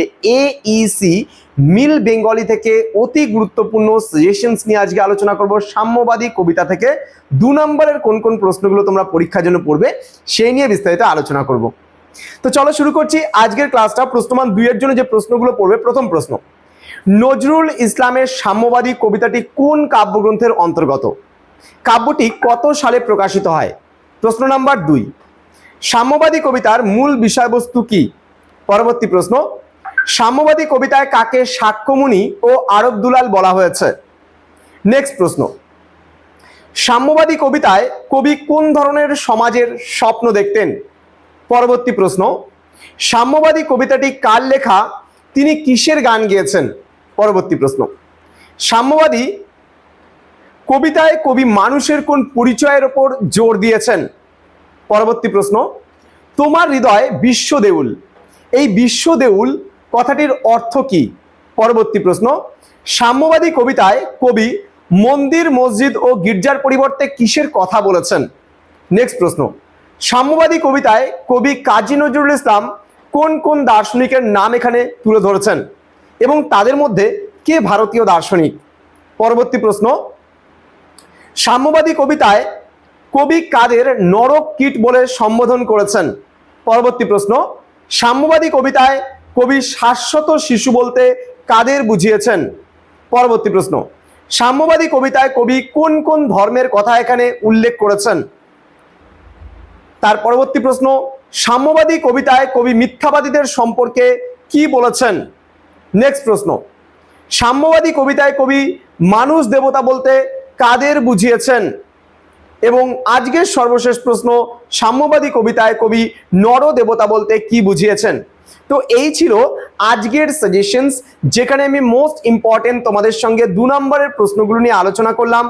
এইসি মিল Bengali থেকে অতি গুরুত্বপূর্ণ সাজেশনস নিয়ে আজকে আলোচনা করব সাম্যবাদী কবিতা থেকে। দু নম্বরের কোন কোন প্রশ্নগুলো তোমরা পরীক্ষার জন্য পড়বে, সেই নিয়ে বিস্তারিত আলোচনা করব। তো চলো শুরু করছি আজকের ক্লাসটা। প্রশ্নমান দুইয়ের জন্য যে প্রশ্নগুলো পড়বে, প্রথম প্রশ্ন। নজরুল ইসলামের সাম্যবাদী কবিতাটি কোন কাব্যগ্রন্থের অন্তর্গত? কাব্যটি কত সালে প্রকাশিত হয়? প্রশ্ন নাম্বার দুই। সাম্যবাদী কবিতার মূল বিষয়বস্তু কি? পরবর্তী প্রশ্ন। সাম্যবাদী কবিতায় কাকে সাক্ষ্যমুনি ও আরব দুলাল বলা হয়েছে? নেক্সট প্রশ্ন। সাম্যবাদী কবিতায় কবি কোন ধরনের সমাজের স্বপ্ন দেখতেন? পরবর্তী প্রশ্ন, সাম্যবাদী কবিতাটি কার লেখা, তিনি কিসের গান গেয়েছেন? পরবর্তী প্রশ্ন, সাম্যবাদী কবিতায় কবি মানুষের কোন পরিচয়ের ওপর জোর দিয়েছেন? পরবর্তী প্রশ্ন, তোমার হৃদয় বিশ্ব দেউল, এই বিশ্ব দেউল কথাটির অর্থ কি? পরবর্তী প্রশ্ন, সাম্যবাদী কবিতায় কবি মন্দির, মসজিদ ও গির্জার পরিবর্তে কিসের কথা বলেছেন? নেক্সট প্রশ্ন, সাম্যবাদী কবিতায় কবি কাজী নজরুল ইসলাম কোন কোন দার্শনিকের নাম এখানে তুলে ধরেছেন? এবং তাদের মধ্যে কে ভারতীয় দার্শনিক? পরবর্তী প্রশ্ন, সাম্যবাদী কবিতায় কবি কাদের নরক কীট বলে সম্বোধন করেছেন? পরবর্তী প্রশ্ন, সাম্যবাদী কবিতায় কবি শাশ্বত শিশু বলতে কাদের বুঝিয়েছেন? পরবর্তী প্রশ্ন। সাম্যবাদী কবিতায় কবি কোন কোন ধর্মের কথা এখানে উল্লেখ করেছেন? তার পরবর্তী প্রশ্ন, সাম্যবাদী কবিতায় কবি মিথ্যাবাদীদের সম্পর্কে কি বলেছেন? নেক্সট প্রশ্ন। সাম্যবাদী কবিতায় কবি মানুষ দেবতা বলতে কাদের বুঝিয়েছেন? এবং আজকের সর্বশেষ প্রশ্ন, সাম্যবাদী কবিতায় কবি নর দেবতা বলতে কি বুঝিয়েছেন? তো এই ছিল আজকের সাজেশনস যেখানে আমি মোস্ট ইম্পর্টেন্ট তোমাদের সঙ্গে দু নম্বরের প্রশ্নগুলো নিয়ে আলোচনা করলাম।